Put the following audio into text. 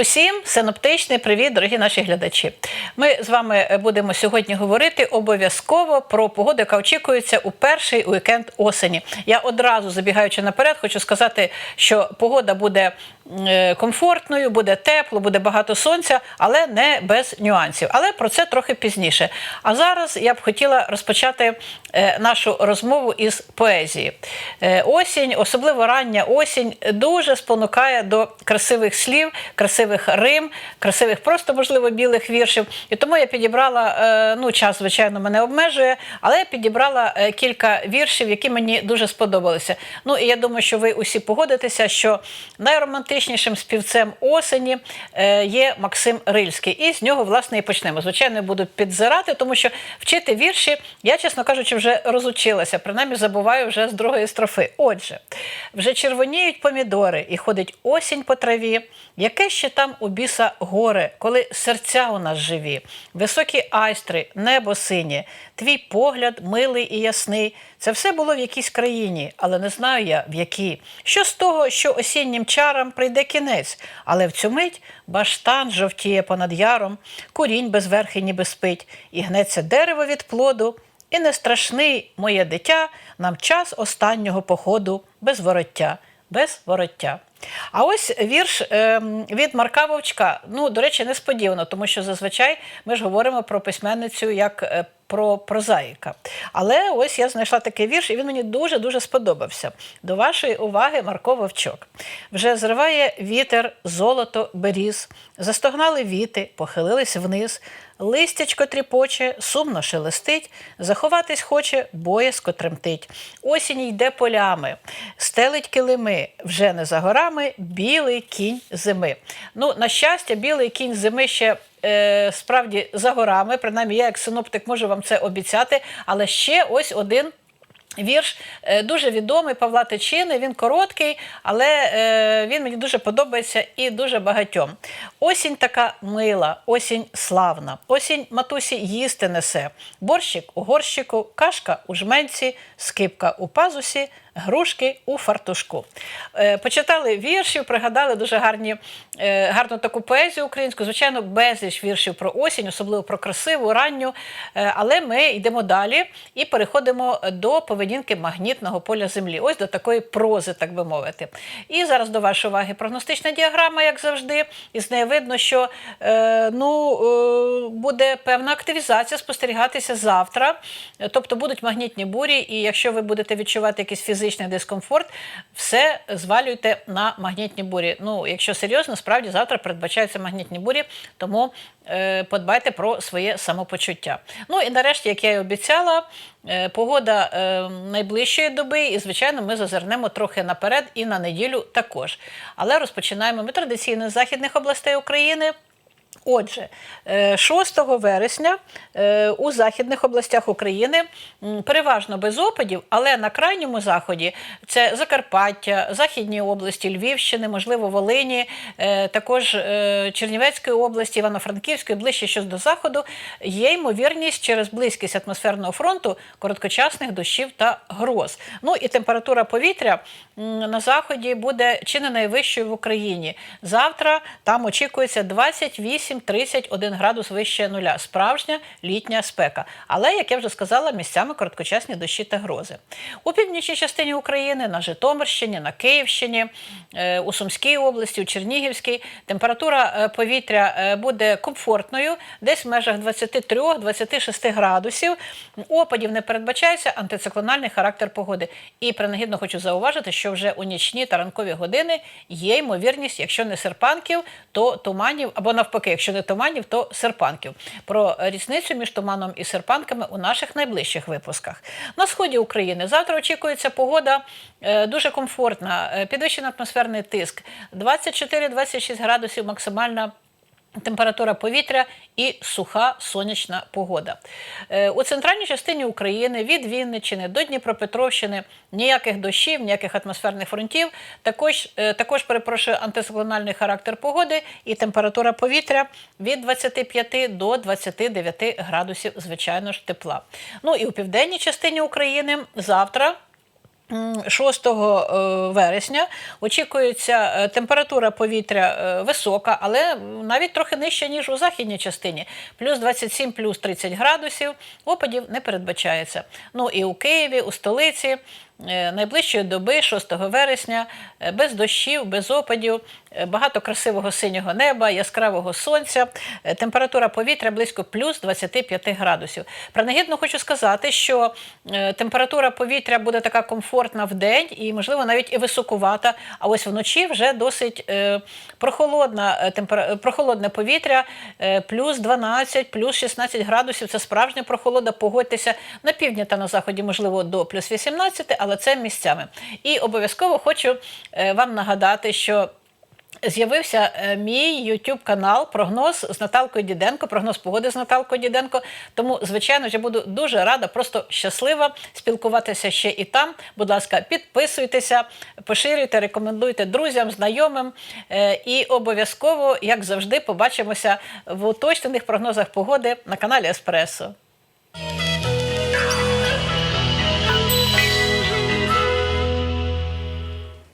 Усім синоптичний привіт, дорогі наші глядачі. Ми з вами будемо сьогодні говорити обов'язково про погоду, яка очікується у перший уікенд осені. Я одразу забігаючи наперед, хочу сказати, що погода буде е, комфортною, буде тепло, буде багато сонця, але не без нюансів. Але про це трохи пізніше. А зараз я б хотіла розпочати е, нашу розмову із поезії. Е, Осінь, особливо рання осінь, дуже спонукає до красивих слів, красивих рим, красивих просто, можливо, білих віршів. І тому я підібрала, е, ну, час, звичайно, мене обмежує, але я підібрала е, кілька віршів, які мені дуже сподобалися. Ну і я думаю, що ви усі погодитеся, що найромантичнішим співцем осені е, є Максим Рильський. І з нього, власне, і почнемо. Звичайно, буду підзирати, тому що вчити вірші я, чесно кажучи, вже розучилася. Принаймні забуваю вже з другої строфи. Отже, вже червоніють помідори, і ходить осінь по траві. Яке ще там у біса горе, коли серця у нас живі, високі айстри, небо синє, твій погляд милий і ясний. Це все було в якійсь країні, але не знаю я в якій. Що з того, що осіннім чарам прийде кінець, але в цю мить баштан жовтіє понад яром, курінь без верхи ніби спить, і гнеться дерево від плоду. І не страшний моє дитя, нам час останнього походу без вороття, без вороття. А ось вірш е, від Марка Вовчка. Ну, до речі, несподівано, тому що зазвичай ми ж говоримо про письменницю як е, про прозаїка. Але ось я знайшла такий вірш, і він мені дуже-дуже сподобався. До вашої уваги Марко Вовчок. Вже зриває вітер, золото, беріз, застогнали віти, похилились вниз. Листячко тріпоче, сумно шелестить, заховатись хоче, боязко тремтить. Осінь йде полями, стелить килими, вже не за горами, білий кінь зими. Ну, на щастя, білий кінь зими ще е, справді за горами. Принаймні, я як синоптик можу вам це обіцяти, але ще ось один. Вірш е, дуже відомий Павла Тичини. Він короткий, але е, він мені дуже подобається і дуже багатьом. Осінь така мила, осінь славна, осінь матусі їсти несе. Борщик у горщику, кашка у жменці, скипка у пазусі, грушки у фартушку. Е, Почитали віршів, пригадали дуже гарні, е, гарну таку поезію українську. Звичайно, безліч віршів про осінь, особливо про красиву, ранню. Е, Але ми йдемо далі і переходимо до поведінки магнітного поля Землі. Ось до такої прози, так би мовити. І зараз до вашої уваги прогностична діаграма, як завжди. І з неї видно, що ну, буде певна активізація спостерігатися завтра. Тобто будуть магнітні бурі, і якщо ви будете відчувати якийсь фізичний дискомфорт, все звалюйте на магнітні бурі. Ну, якщо серйозно, справді завтра передбачаються магнітні бурі, тому е, подбайте про своє самопочуття. Ну і нарешті, як я і обіцяла, е, погода е, найближчої доби, і, звичайно, ми зазирнемо трохи наперед і на неділю також. Але розпочинаємо ми традиційно з західних областей України. Отже, е, 6 вересня е, у західних областях України переважно без опадів, але на крайньому заході це Закарпаття, Західні області, Львівщини, можливо, Волині, е, також е, Чернівецької області, Івано-Франківської, ближче що до заходу, є ймовірність через близькість атмосферного фронту короткочасних дощів та гроз. Ну і температура повітря на заході буде чи не найвищою в Україні. Завтра там очікується 28-31 градус вище нуля. Справжня літня спека. Але, як я вже сказала, місцями короткочасні дощі та грози. У північній частині України, на Житомирщині, на Київщині, е, у Сумській області, у Чернігівській температура е, повітря е, буде комфортною, десь в межах 23-26 градусів. Опадів не передбачається антициклональний характер погоди. І принагідно хочу зауважити, що вже у нічні та ранкові години є ймовірність, якщо не серпанків, то туманів, або навпаки, якщо не туманів, то серпанків. Про різницю між туманом і серпанками у наших найближчих випусках. На сході України завтра очікується погода е, дуже комфортна, е, підвищений атмосферний тиск, 24-26 градусів максимальна. Температура повітря і суха сонячна погода. Е, У центральній частині України від Вінниччини до Дніпропетровщини ніяких дощів, ніяких атмосферних фронтів. Також, е, також перепрошую, антициклональний характер погоди і температура повітря від 25 до 29 градусів, звичайно ж, тепла. Ну і у південній частині України завтра 6 е, вересня очікується е, температура повітря е, висока, але навіть трохи нижча, ніж у західній частині. Плюс 27, плюс 30 градусів. Опадів не передбачається. Ну і у Києві, у столиці. Е, Найближчої доби, 6 вересня, е, без дощів, без опадів, е, багато красивого синього неба, яскравого сонця, температура повітря близько плюс 25 градусів. Принагідно хочу сказати, що температура повітря буде така комфортна в день і, можливо, навіть і високувата. А ось вночі вже досить прохолодна прохолодне повітря, плюс 12, плюс 16 градусів. Це справжня прохолода. Погодьтеся на півдні та на заході, можливо, до плюс 18, але це місцями. І обов'язково хочу е, вам нагадати, що. З'явився е, мій YouTube канал Прогноз з Наталкою Діденко, прогноз погоди з Наталкою Діденко. Тому, звичайно, я буду дуже рада, просто щаслива спілкуватися ще і там. Будь ласка, підписуйтеся, поширюйте, рекомендуйте друзям, знайомим. Е, І обов'язково, як завжди, побачимося в уточнених прогнозах погоди на каналі Еспресо.